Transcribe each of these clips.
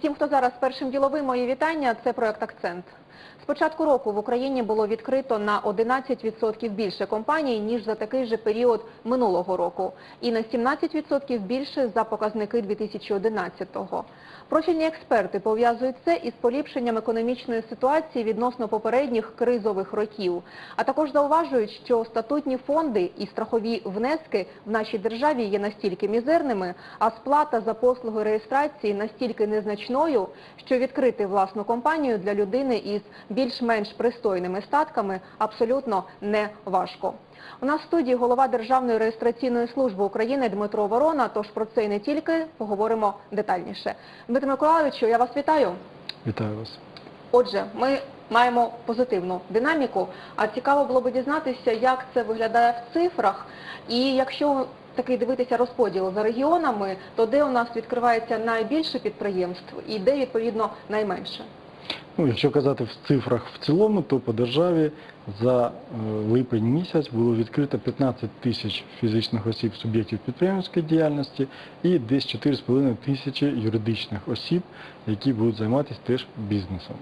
Усім, хто зараз першим діловим, мої вітання. Це проект Акцент. З початку року в Україні було відкрито на 11% більше компаній, ніж за такий же період минулого року. І на 17% більше за показники 2011-го. Профільні експерти пов'язують це із поліпшенням економічної ситуації відносно попередніх кризових років. А також зауважують, що статутні фонди і страхові внески в нашій державі є настільки мізерними, а сплата за послуги реєстрації настільки незначною, що відкрити власну компанію для людини із більш-менш пристойними статками абсолютно не важко. У нас в студії голова Державної реєстраційної служби України Дмитро Ворона, тож про це і не тільки поговоримо детальніше. Дмитро Миколайовичу, я вас вітаю. Вітаю вас. Отже, ми маємо позитивну динаміку, а цікаво було б дізнатися, як це виглядає в цифрах. І якщо такий дивитися розподіл за регіонами, то де у нас відкривається найбільше підприємств і де відповідно найменше? Ну, якщо казати в цифрах в цілому, то по державі за е, липень місяць було відкрито 15 тисяч фізичних осіб суб'єктів підприємницької діяльності і десь 4,5 тисячі юридичних осіб, які будуть займатися теж бізнесом.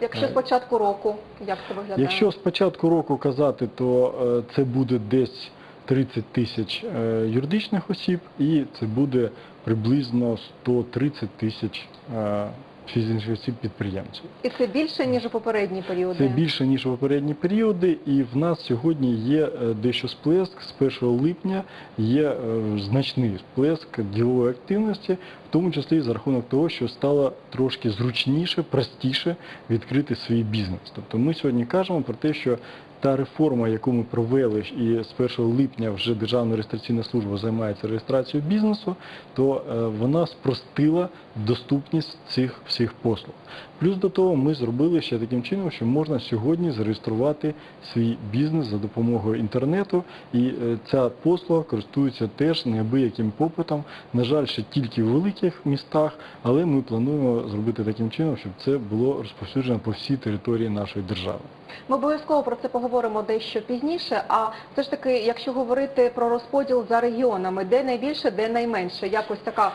Якщо Е, з початку року, як це виглядає? Якщо з початку року казати, то е, це буде десь 30 тисяч е, юридичних осіб і це буде приблизно 130 тисяч е, фізичних осіб підприємців. І це більше, ніж у попередні періоди? Це більше ніж в попередні періоди, і в нас сьогодні є е, дещо сплеск. З 1 липня є е, значний сплеск ділової активності, в тому числі за рахунок того, що стало трошки зручніше, простіше відкрити свій бізнес. Тобто ми сьогодні кажемо про те, що та реформа, яку ми провели, і з 1 липня вже Державна реєстраційна служба займається реєстрацією бізнесу, то е, вона спростила доступність цих всіх послуг. Плюс до того ми зробили ще таким чином, що можна сьогодні зареєструвати свій бізнес за допомогою інтернету, і е, ця послуга користується теж неабияким попитом. На жаль, ще тільки в великих містах, але ми плануємо зробити таким чином, щоб це було розповсюджено по всій території нашої держави. Ми обов'язково про це поговоримо дещо пізніше. А все ж таки, якщо говорити про розподіл за регіонами, де найбільше, де найменше, якось така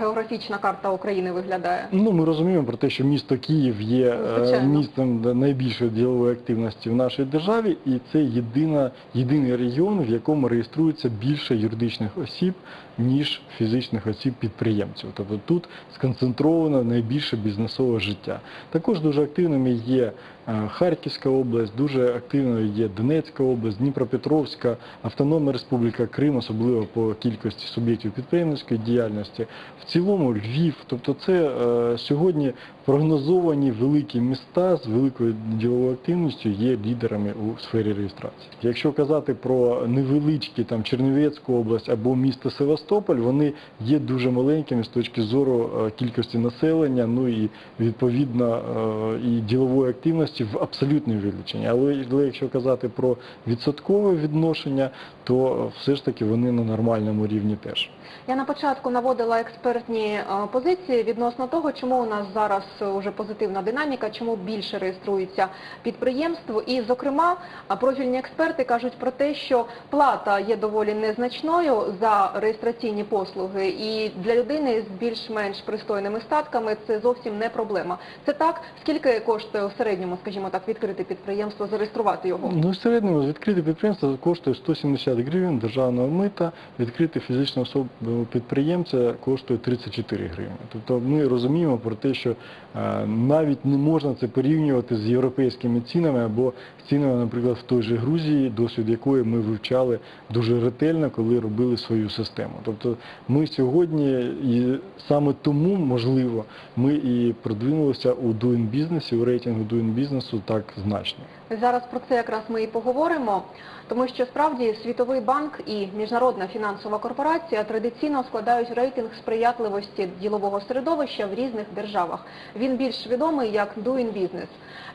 географічна карта України виглядає. Ну, ми розуміємо про те, що місто Київ є е, Звичайно. місцем найбільшої ділової активності в нашій державі, і це єдина, єдиний регіон, в якому реєструється більше юридичних осіб, ніж фізичних осіб підприємців. Тобто тут сконцентровано найбільше бізнесове життя. Також дуже активними є е, Харківська область, дуже активною є Донецька область, Дніпропетровська, Автономна Республіка Крим, особливо по кількості суб'єктів підприємницької діяльності. В цілому Львів, тобто це е, сьогодні прогнозовані великі міста з великою діловою активністю є лідерами у сфері реєстрації. Якщо казати про невеличкі там Чернівецьку область або місто Севастополь, вони є дуже маленькими з точки зору е, кількості населення, ну і відповідно е, і ділової активності в абсолютній величині. Але, якщо казати про відсоткове відношення, то все ж таки вони на нормальному рівні теж. Я на початку наводила експертні е, позиції відносно того, чому у нас зараз вже позитивна динаміка, чому більше реєструється підприємств. І, зокрема, профільні експерти кажуть про те, що плата є доволі незначною за реєстраційні послуги, і для людини з більш-менш пристойними статками це зовсім не проблема. Це так, скільки коштує у середньому, скажімо так, відкрити підприємство, зареєструвати його? Ну, в середньому відкрити підприємство коштує 170 гривень державного мита, відкрити фізичну особу підприємця коштує 34 гривні. Тобто ми розуміємо про те, що е, навіть не можна це порівнювати з європейськими цінами або цінами, наприклад, в той же Грузії, досвід якої ми вивчали дуже ретельно, коли робили свою систему. Тобто ми сьогодні і саме тому, можливо, ми і продвинулися у Doing бізнесі, у рейтингу Doing бізнесу так значно. Зараз про це якраз ми і поговоримо, тому що справді Світовий банк і Міжнародна фінансова корпорація традиційно складають рейтинг сприятливості ділового середовища в різних державах. Він більш відомий як Doing Business.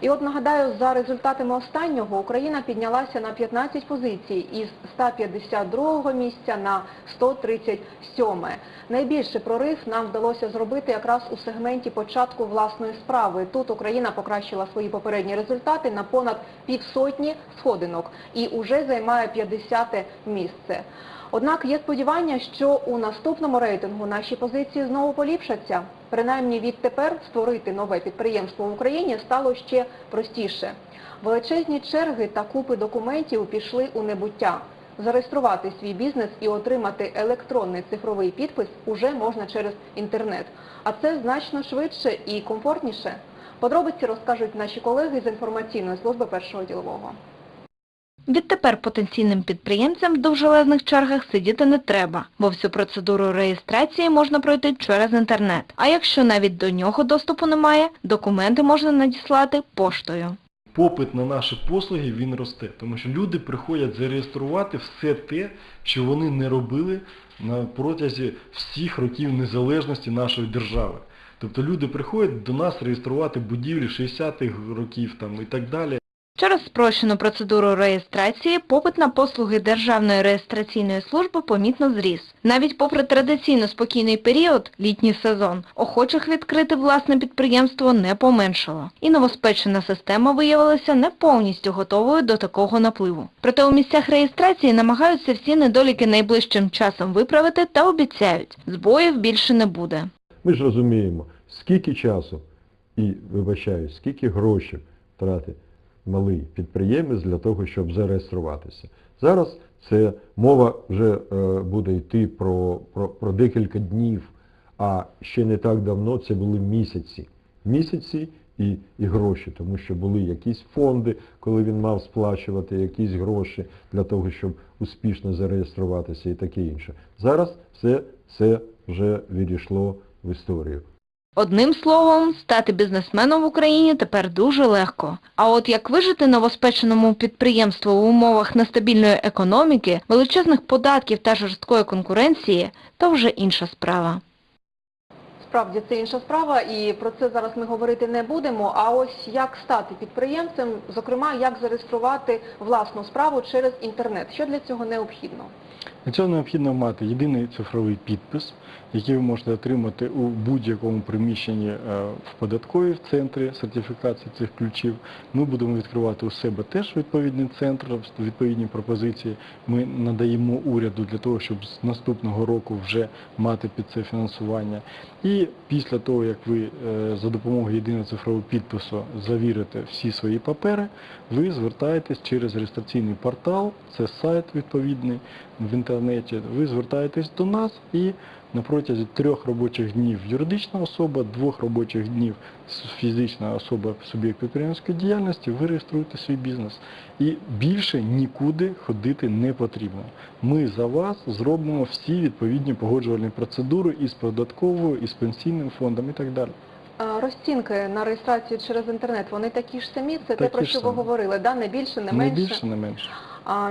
І от нагадаю, за результатами останнього Україна піднялася на 15 позицій із 152 місця на 137. Найбільший прорив нам вдалося зробити якраз у сегменті початку власної справи. Тут Україна покращила свої попередні результати на понад півсотні сходинок і уже займає 50 місце. Однак є сподівання, що у наступному рейтингу наші позиції знову поліпшаться. Принаймні відтепер створити нове підприємство в Україні стало ще простіше. Величезні черги та купи документів пішли у небуття. Зареєструвати свій бізнес і отримати електронний цифровий підпис уже можна через інтернет. А це значно швидше і комфортніше. Подробиці розкажуть наші колеги з інформаційної служби першого ділового. Відтепер потенційним підприємцям в довжелезних чергах сидіти не треба, бо всю процедуру реєстрації можна пройти через інтернет. А якщо навіть до нього доступу немає, документи можна надіслати поштою. Попит на наші послуги він росте, тому що люди приходять зареєструвати все те, що вони не робили на протязі всіх років незалежності нашої держави. Тобто люди приходять до нас реєструвати будівлі 60-х років там, і так далі. Через спрощену процедуру реєстрації попит на послуги Державної реєстраційної служби помітно зріс. Навіть попри традиційно спокійний період, літній сезон, охочих відкрити власне підприємство не поменшало. І новоспечена система виявилася не повністю готовою до такого напливу. Проте у місцях реєстрації намагаються всі недоліки найближчим часом виправити та обіцяють, збоїв більше не буде. Ми ж розуміємо, скільки часу і, вибачаю, скільки грошей тратить малий підприємець для того, щоб зареєструватися. Зараз це мова вже е, буде йти про, про, про декілька днів, а ще не так давно це були місяці. Місяці і, і гроші, тому що були якісь фонди, коли він мав сплачувати якісь гроші для того, щоб успішно зареєструватися і таке інше. Зараз все це вже відійшло в історію. Одним словом, стати бізнесменом в Україні тепер дуже легко. А от як вижити новоспеченому підприємству в умовах нестабільної економіки, величезних податків та жорсткої конкуренції, то вже інша справа. Справді це інша справа, і про це зараз ми говорити не будемо. А ось як стати підприємцем, зокрема, як зареєструвати власну справу через інтернет. Що для цього необхідно? Для цього необхідно мати єдиний цифровий підпис, який ви можете отримати у будь-якому приміщенні е, в податковій в центрі сертифікації цих ключів. Ми будемо відкривати у себе теж відповідний центр, відповідні пропозиції. Ми надаємо уряду для того, щоб з наступного року вже мати під це фінансування. І після того, як ви е, за допомогою єдиного цифрового підпису завірите всі свої папери, ви звертаєтесь через реєстраційний портал, це сайт відповідний в інтернеті. Ви звертаєтесь до нас і на протязі трьох робочих днів юридична особа, двох робочих днів фізична особа суб'єкт підприємської діяльності, ви реєструєте свій бізнес. І більше нікуди ходити не потрібно. Ми за вас зробимо всі відповідні погоджувальні процедури із податковою, із пенсійним фондом і так далі. А, Розцінки на реєстрацію через інтернет, вони такі ж самі, це те, про що ви говорили, да? не більше, не Не менше. більше, не менше.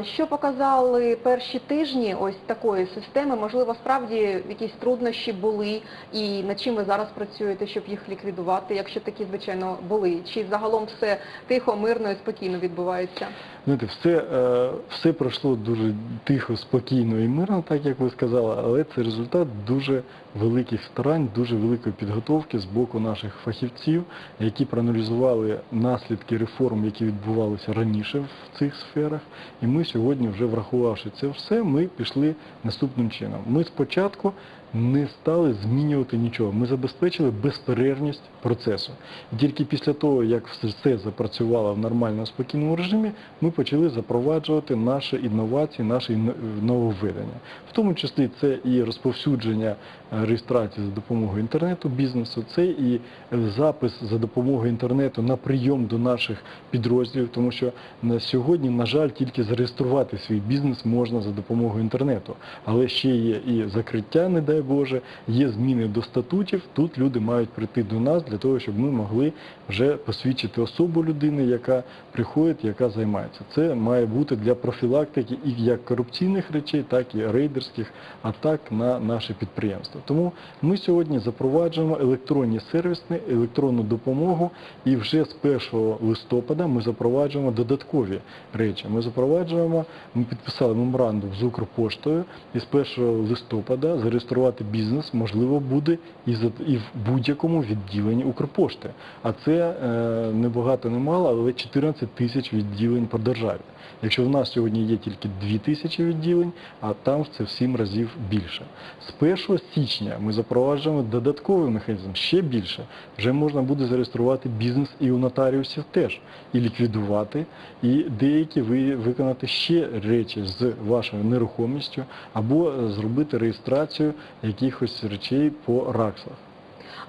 Що показали перші тижні ось такої системи? Можливо, справді якісь труднощі були, і над чим ви зараз працюєте, щоб їх ліквідувати, якщо такі, звичайно, були? Чи загалом все тихо, мирно і спокійно відбувається? Знаєте, все, е, все пройшло дуже тихо, спокійно і мирно, так як ви сказали, але це результат дуже великих старань, дуже великої підготовки з боку наших фахівців, які проаналізували наслідки реформ, які відбувалися раніше в цих сферах. І ми сьогодні, вже врахувавши це все, ми пішли наступним чином. Ми спочатку не стали змінювати нічого. Ми забезпечили безперервність процесу. Тільки після того, як все запрацювало в нормальному спокійному режимі, ми почали запроваджувати наші інновації, наші нововведення. В тому числі це і розповсюдження реєстрації за допомогою інтернету бізнесу, це і запис за допомогою інтернету на прийом до наших підрозділів, тому що на сьогодні, на жаль, тільки зареєструвати свій бізнес можна за допомогою інтернету. Але ще є і закриття, не дай Боже, є зміни до статутів. Тут люди мають прийти до нас для того, щоб ми могли вже посвідчити особу людини, яка приходить, яка займається. Це має бути для профілактики і як корупційних речей, так і рейдерських атак на наше підприємство. Тому ми сьогодні запроваджуємо електронні сервісні, електронну допомогу, і вже з 1 листопада ми запроваджуємо додаткові речі. Ми запроваджуємо, ми підписали меморандум з Укрпоштою і з 1 листопада зареєструвати зареєструвати бізнес можливо буде і, і в будь-якому відділенні Укрпошти. А це е, не багато, не мало, але 14 тисяч відділень по державі. Якщо в нас сьогодні є тільки 2 тисячі відділень, а там це в 7 разів більше. З 1 січня ми запроваджуємо додатковий механізм, ще більше. Вже можна буде зареєструвати бізнес і у нотаріусів теж, і ліквідувати, і деякі ви виконати ще речі з вашою нерухомістю, або е, зробити реєстрацію якихось речей по РАКСах.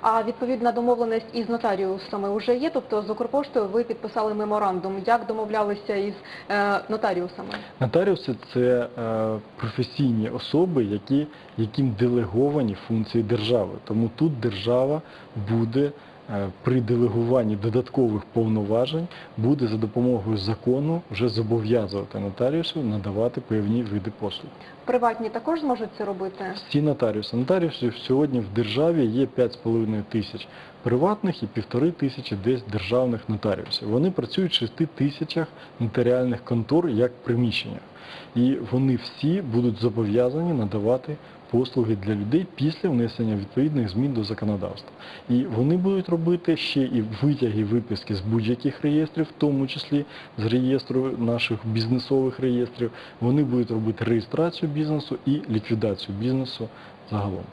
А відповідна домовленість із нотаріусами вже є, тобто з Укрпоштою ви підписали меморандум. Як домовлялися із е, нотаріусами? Нотаріуси це е, професійні особи, які, яким делеговані функції держави. Тому тут держава буде при делегуванні додаткових повноважень буде за допомогою закону вже зобов'язувати нотаріусів надавати певні види послуг. Приватні також зможуть це робити? Всі нотаріуси. Нотаріусів сьогодні в державі є 5,5 тисяч приватних і півтори тисячі десь державних нотаріусів. Вони працюють в 6 тисячах нотаріальних контор як приміщеннях. І вони всі будуть зобов'язані надавати послуги для людей після внесення відповідних змін до законодавства. І вони будуть робити ще і витяги, виписки з будь-яких реєстрів, в тому числі з реєстру наших бізнесових реєстрів. Вони будуть робити реєстрацію бізнесу і ліквідацію бізнесу загалом.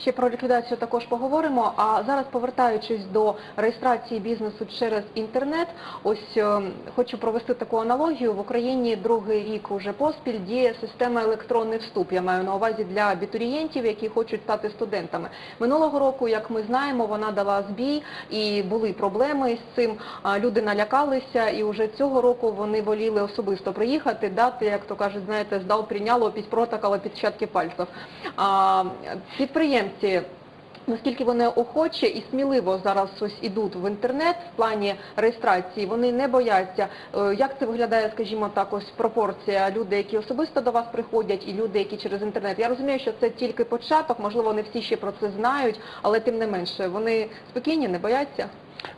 Ще про ліквідацію також поговоримо. А зараз повертаючись до реєстрації бізнесу через інтернет, ось е, хочу провести таку аналогію. В Україні другий рік уже поспіль діє система електронний вступ. Я маю на увазі для абітурієнтів, які хочуть стати студентами. Минулого року, як ми знаємо, вона дала збій і були проблеми з цим. Люди налякалися, і вже цього року вони воліли особисто приїхати, дати, як то кажуть, знаєте, здав, прийняло, під протокола, підчатки пальців. Підприємці Наскільки вони охоче і сміливо зараз ось ідуть в інтернет в плані реєстрації, вони не бояться. Е, Як це виглядає, скажімо так, ось пропорція люди, які особисто до вас приходять, і люди, які через інтернет. Я розумію, що це тільки початок, можливо, не всі ще про це знають, але тим не менше, вони спокійні, не бояться.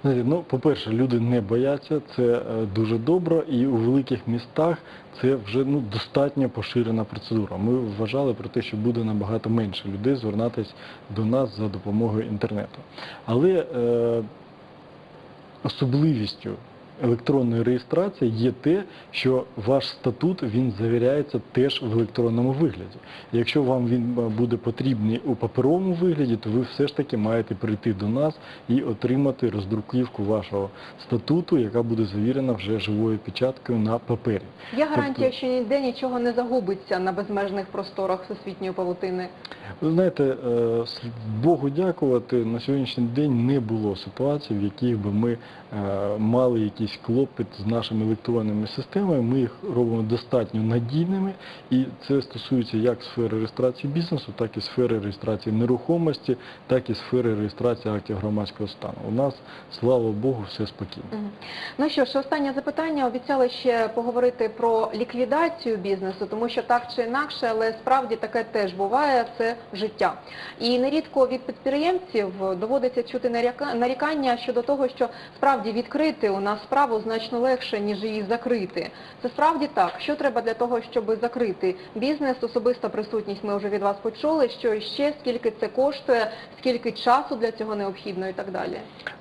Ну, по-перше, люди не бояться, це е, дуже добре, і у великих містах це вже ну, достатньо поширена процедура. Ми вважали про те, що буде набагато менше людей звертатись до нас за допомогою інтернету. Але е, особливістю електронної реєстрації є те, що ваш статут він завіряється теж в електронному вигляді. Якщо вам він е, буде потрібний у паперовому вигляді, то ви все ж таки маєте прийти до нас і отримати роздруківку вашого статуту, яка буде завірена вже живою печаткою на папері. Є гарантія, Тобто- що ніде нічого не загубиться на безмежних просторах всесвітньої павутини. Ви знаєте, е, Богу дякувати, на сьогоднішній день не було ситуацій, в яких би ми е, мали якийсь клопіт з нашими електронними системами. Ми їх робимо достатньо надійними, і це стосується як сфери реєстрації бізнесу, так і сфери реєстрації нерухомості, так і сфери реєстрації актів громадського стану. У нас, слава Богу, все спокійно. Ну що ж, останнє запитання. Обіцяли ще поговорити про ліквідацію бізнесу, тому що так чи інакше, але справді таке теж буває, це життя. І нерідко від підприємців доводиться чути нарікання щодо того, що справді відкрити у нас справу значно легше, ніж її закрити. Це справді так. Що треба для того, щоб закрити бізнес? Особиста присутність ми вже від вас почули. Що ще, скільки це коштує, скільки часу для цього необхідно і так далі.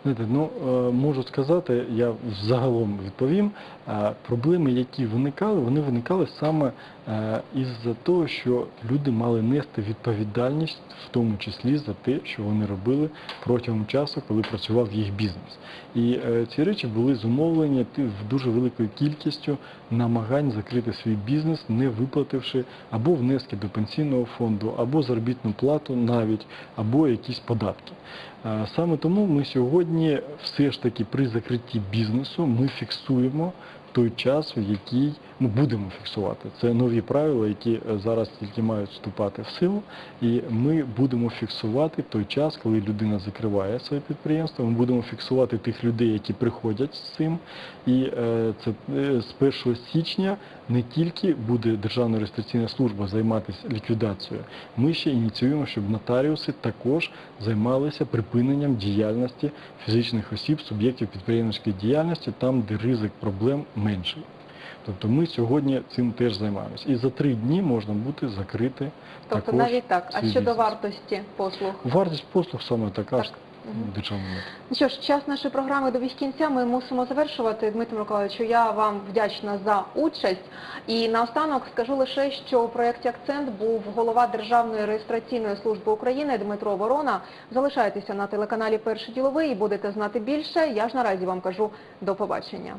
Ну е, можу сказати, я загалом відповім. е, Проблеми, які виникали, вони виникали саме е, із-за того, що люди мали нести відповідальність, в тому числі за те, що вони робили протягом часу, коли працював їх бізнес. І е, ці речі були зумовлені в дуже великою кількістю намагань закрити свій бізнес, не виплативши або внески до пенсійного фонду, або заробітну плату навіть, або якісь податки. Е, Саме тому ми сьогодні все ж таки при закритті бізнесу ми фіксуємо той час, в який ми будемо фіксувати. Це нові правила, які е, зараз тільки мають вступати в силу, і ми будемо фіксувати той час, коли людина закриває своє підприємство. Ми будемо фіксувати тих людей, які приходять з цим. І е, це е, з 1 січня не тільки буде Державна реєстраційна служба займатися ліквідацією, ми ще ініціюємо, щоб нотаріуси також займалися припиненням діяльності фізичних осіб, суб'єктів підприємницької діяльності, там, де ризик проблем менший. Тобто ми сьогодні цим теж займаємось. І за три дні можна бути закрити Тобто також навіть так. А щодо бізнес. вартості послуг? Вартість послуг саме така Так. ж Ну що ж, час нашої програми добіг кінця. Ми мусимо завершувати. Дмитро Миколаївичу, я вам вдячна за участь. І наостанок скажу лише, що у проєкті Акцент був голова Державної реєстраційної служби України Дмитро Ворона. Залишайтеся на телеканалі Перший діловий і будете знати більше. Я ж наразі вам кажу до побачення.